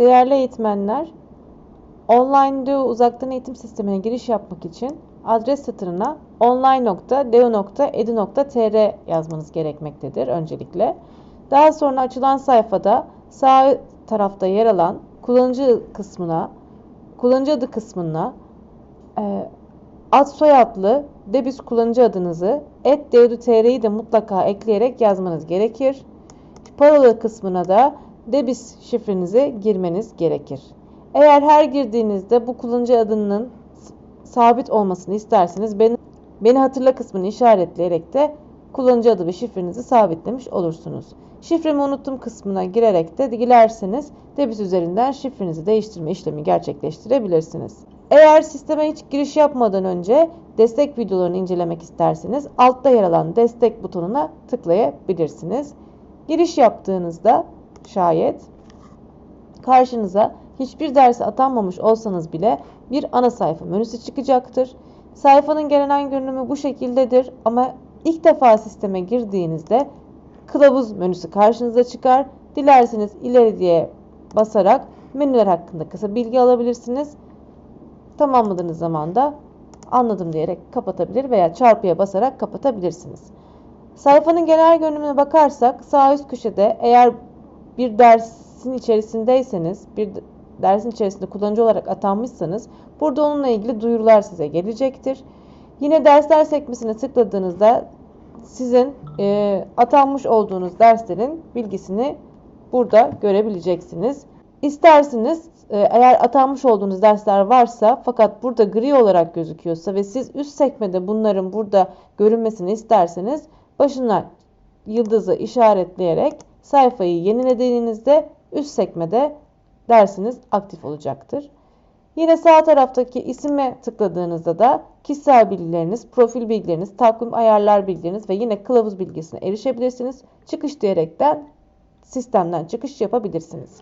Değerli eğitmenler, online Leo uzaktan eğitim sistemine giriş yapmak için adres satırına online.leo.edu.tr yazmanız gerekmektedir öncelikle. Daha sonra açılan sayfada sağ tarafta yer alan kullanıcı kısmına, kullanıcı adı kısmına e, ad soyadlı Debis kullanıcı adınızı @deodu.tr'yi de mutlaka ekleyerek yazmanız gerekir. Parola kısmına da Debis şifrenizi girmeniz gerekir. Eğer her girdiğinizde bu kullanıcı adının sabit olmasını isterseniz beni, beni hatırla kısmını işaretleyerek de kullanıcı adı ve şifrenizi sabitlemiş olursunuz. Şifremi unuttum kısmına girerek de dilerseniz Debis üzerinden şifrenizi değiştirme işlemi gerçekleştirebilirsiniz. Eğer sisteme hiç giriş yapmadan önce destek videolarını incelemek isterseniz altta yer alan destek butonuna tıklayabilirsiniz. Giriş yaptığınızda şayet karşınıza hiçbir derse atanmamış olsanız bile bir ana sayfa menüsü çıkacaktır. Sayfanın genel görünümü bu şekildedir ama ilk defa sisteme girdiğinizde kılavuz menüsü karşınıza çıkar. Dilerseniz ileri diye basarak menüler hakkında kısa bilgi alabilirsiniz. Tamamladığınız zaman da anladım diyerek kapatabilir veya çarpıya basarak kapatabilirsiniz. Sayfanın genel görünümüne bakarsak sağ üst köşede eğer bir dersin içerisindeyseniz, bir dersin içerisinde kullanıcı olarak atanmışsanız burada onunla ilgili duyurular size gelecektir. Yine dersler sekmesine tıkladığınızda sizin e, atanmış olduğunuz derslerin bilgisini burada görebileceksiniz. İsterseniz e, eğer atanmış olduğunuz dersler varsa fakat burada gri olarak gözüküyorsa ve siz üst sekmede bunların burada görünmesini isterseniz başına yıldızı işaretleyerek sayfayı yenilediğinizde üst sekmede dersiniz aktif olacaktır. Yine sağ taraftaki isime tıkladığınızda da kişisel bilgileriniz, profil bilgileriniz, takvim ayarlar bilgileriniz ve yine kılavuz bilgisine erişebilirsiniz. Çıkış diyerekten sistemden çıkış yapabilirsiniz.